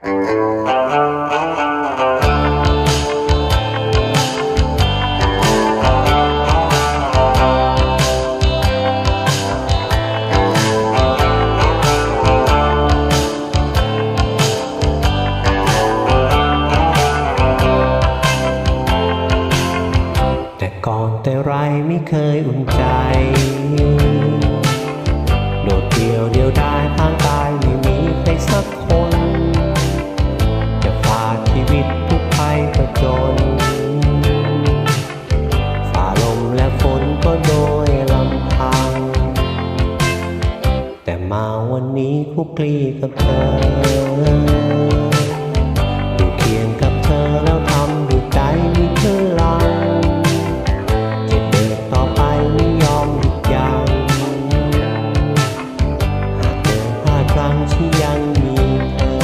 แต่ก่อนแต่ไรไม่เคยอุ่นใจ คลุกคลีกับเธออยู่เคียงกับเธอแล้วทำให้ใจมีพลังจะเดินต่อไปไม่ยอมหยุดยั้งหากเดินพลาดพลั้งฉันยังมีเธอ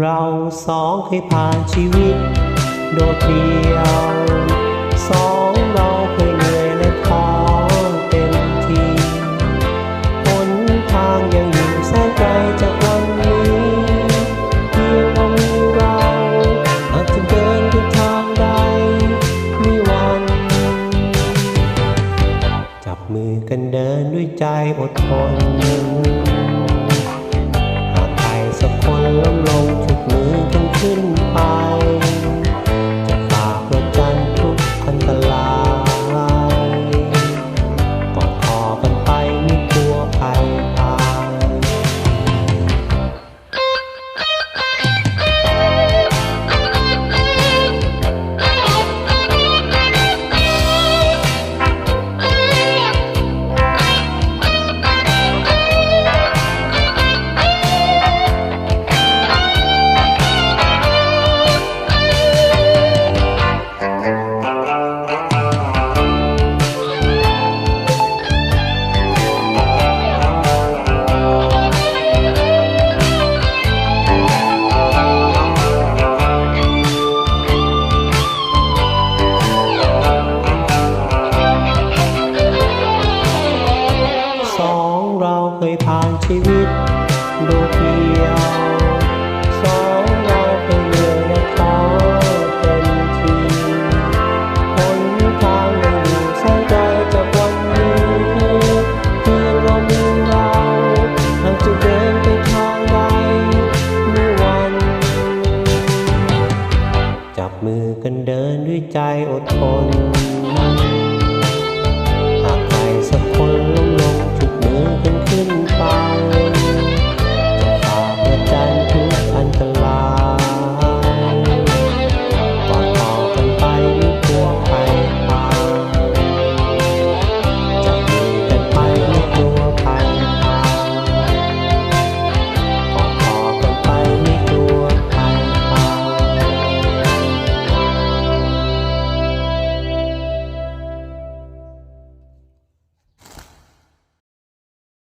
เราสองเคยผ่านชีวิต โดดเดี่ยวสอง มือกันเดินด้วยใจอดทน หากใครสักคนล้มลงจุดมือกันขึ้นไป จับมือกันเดินด้วยใจอดทน